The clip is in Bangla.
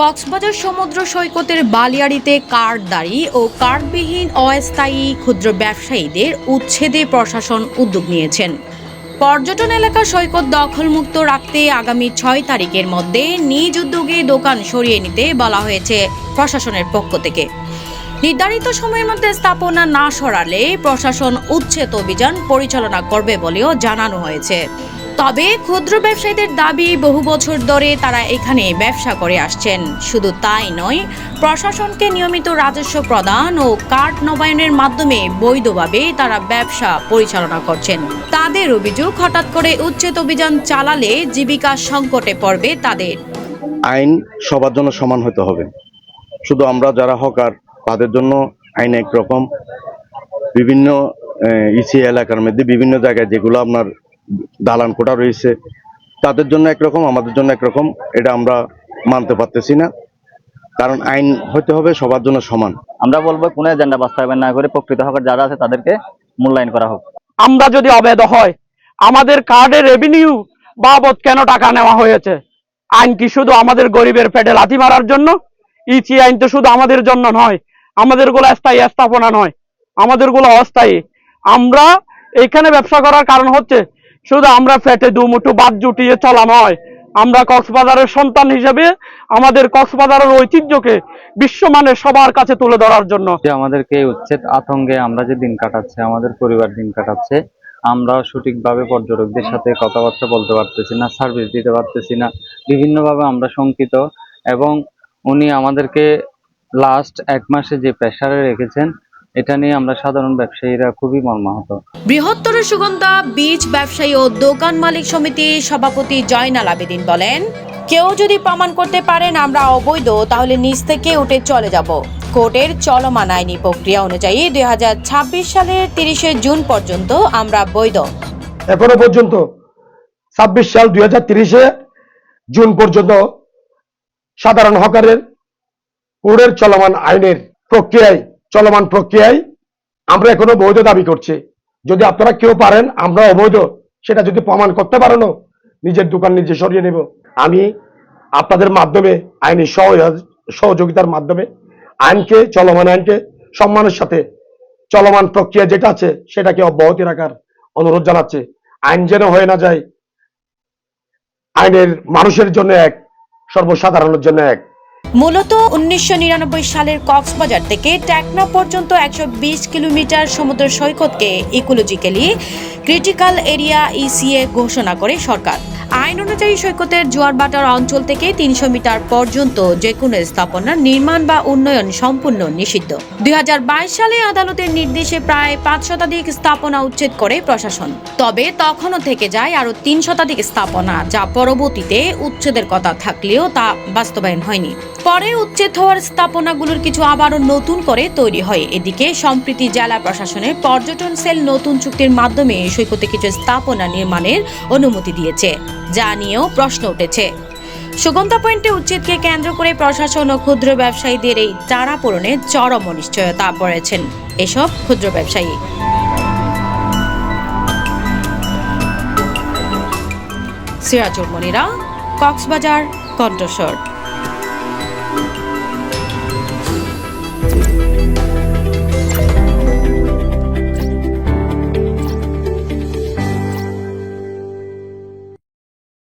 কক্সবাজার সমুদ্র সৈকতের বালিয়াড়িতে কার্ডদারি ও কার্ডবিহীন অস্থায়ী ক্ষুদ্র ব্যবসায়ীদের উচ্ছেদে প্রশাসন উদ্যোগ নিয়েছেন। পর্যটন এলাকা সৈকত দখলমুক্ত রাখতে আগামী ছয় তারিখের মধ্যে নিজ উদ্যোগে দোকান সরিয়ে নিতে বলা হয়েছে প্রশাসনের পক্ষ থেকে। নির্ধারিত সময়ের মধ্যে স্থাপনা না সরালে প্রশাসন উচ্ছেদ অভিযান পরিচালনা করবে বলেও জানানো হয়েছে। তবে ক্ষুদ্র ব্যবসায়ীদের দাবি বহু বছর ধরে তারা এখানে ব্যবসা করে আসছেন। শুধু তাই নয়, প্রশাসনকে নিয়মিত রাজস্ব প্রদান ও কার্ড নবায়নের মাধ্যমে বৈধভাবে তারা ব্যবসা পরিচালনা করছেন। তাদের অভিযোগ, হঠাৎ করে উচ্ছেদ অভিযান চালালে জীবিকা সংকটে পড়বে তাদের। আইন সবার জন্য সমান হতে হবে। শুধু আমরা যারা হকার তাদের জন্য আইন একরকম। বিভিন্ন ইসি এলাকার মধ্যে বিভিন্ন জায়গায় যেগুলো আপনার দালান কোটা রয়েছে। তাদের জন্য একরকম আমাদের জন্য একরকম এটা আমরা মানতে পারতেছি না। কারণ আইন হতে হবে সবার জন্য সমান। আমরা বলব কোনো এজেন্ডা বাস্তবায়ন না করে প্রকৃত হকার যারা আছে তাদেরকে মূল্যায়ন করা হোক। আমরা যদি অবৈধ হয় আমাদের কার্ডের রেভিনিউ বাবদ কেন টাকা নেওয়া হয়েছে? আইন কি শুধু আমাদের গরিবের পেটে লাথি মারার জন্য? ইচি আইন তো শুধু আমাদের জন্য নয় আমাদেরগুলো স্থায়ী স্থাপনা নয় আমাদেরগুলো অস্থায়ী। আমরা এখানে ব্যবসা করার কারণ হচ্ছে শুধু আমরা ফেটে দুমুঠো বাদ জুটিয়ে চলা নয়, আমরা কক্সবাজারের সন্তান হিসেবে আমাদের কক্সবাজারের ঐতিহ্যকে বিশ্বমানের সবার কাছে তুলে ধরার জন্য। যে আমাদেরকে উচ্ছেদ আতঙ্কে আমরা যে দিন কাটাচ্ছে, আমাদের পরিবার দিন কাটাচ্ছে আমরা সঠিকভাবে পর্যটকদের সাথে কথাবার্তা বলতে পারতেছি না সার্ভিস দিতে পারতেছি না, বিভিন্নভাবে আমরা শঙ্কিত এবং উনি আমাদেরকে লাস্ট এক মাসে যে প্রেসারে রেখেছেন এটা নিয়ে আমরা সাধারণ ব্যবসায়ীরা খুবই মর্মাহত। বৃহত্তর সুগন্ধা বীজ ব্যবসায়ী ও দোকান মালিক সমিতির সভাপতি জয়নাল আবেদিন বলেন কেউ যদি প্রমাণ করতে পারেন আমরা অবৈধ তাহলে নিজ থেকে উঠে চলে যাব। কোর্টের চলমান আইনি প্রক্রিয়া অনুযায়ী দু হাজার ছাব্বিশ সালের তিরিশে জুন পর্যন্ত আমরা বৈধ। এখনও পর্যন্ত ছাব্বিশ সাল দুই হাজার তিরিশে জুন পর্যন্ত সাধারণ হকারের কোর্টের চলমান আইনের প্রক্রিয়ায় চলমান প্রক্রিয়ায় আমরা এখনও বৈধ দাবি করছি। যদি আপনারা কেউ পারেন, আমরা অবৈধ। সেটা যদি প্রমাণ করতে পারেন নিজের দোকান নিজে সরিয়ে নেব। আমি আপনাদের মাধ্যমে, আইনি সহযোগ- সহযোগিতার মাধ্যমে, আইনকে, চলমান আইনকে, সম্মানের সাথে চলমান প্রক্রিয়া যেটা আছে, সেটাকে অব্যাহতি রাখার অনুরোধ জানাচ্ছে। আইন যেন হয়ে না যায়, আইনের মানুষের জন্য এক, সর্বসাধারণের জন্য এক। মূলত উনিশশো নিরানব্বই সালের কক্সবাজার থেকে টেকনা পর্যন্ত একশো বিশ কিলোমিটার সমুদ্র সৈকতকে ইকোলজিক্যালি ক্রিটিক্যাল এরিয়া ইসিএ ঘোষণা করে সরকার। আইন অনুযায়ী সৈকতের জোয়ারবাটার অঞ্চল থেকে তিনশো মিটার পর্যন্ত যে কোনো স্থাপনা নির্মাণ বা উন্নয়ন সম্পূর্ণ নিষিদ্ধ। দু হাজার বাইশ সালে আদালতের নির্দেশে প্রায় পাঁচ শতাধিক স্থাপনা উচ্ছেদ করে প্রশাসন। তবে তখনও থেকে যায় আরও তিন শতাধিক স্থাপনা যা পরবর্তীতে উচ্ছেদের কথা থাকলেও তা বাস্তবায়ন হয়নি। পরে উচ্ছেদ হওয়ার স্থাপনাগুলোর কিছু আবারও নতুন করে তৈরি হয়। এদিকে সম্প্রীতি জেলা প্রশাসনের পর্যটন সেল নতুন চুক্তির মাধ্যমে সৈকতে কিছু স্থাপনা নির্মাণের অনুমতি দিয়েছে। যা নিয়েও প্রশ্ন উঠেছে। সুগন্ধা পয়েন্টে উচ্ছেদকে কেন্দ্র করে প্রশাসন ও ক্ষুদ্র ব্যবসায়ীদের এই তাড়া পূরণে চরম অনিশ্চয়তা পড়েছেন এসব ক্ষুদ্র ব্যবসায়ী। সিরাজুল মনিরা, কক্সবাজার, কণ্ঠস্বর।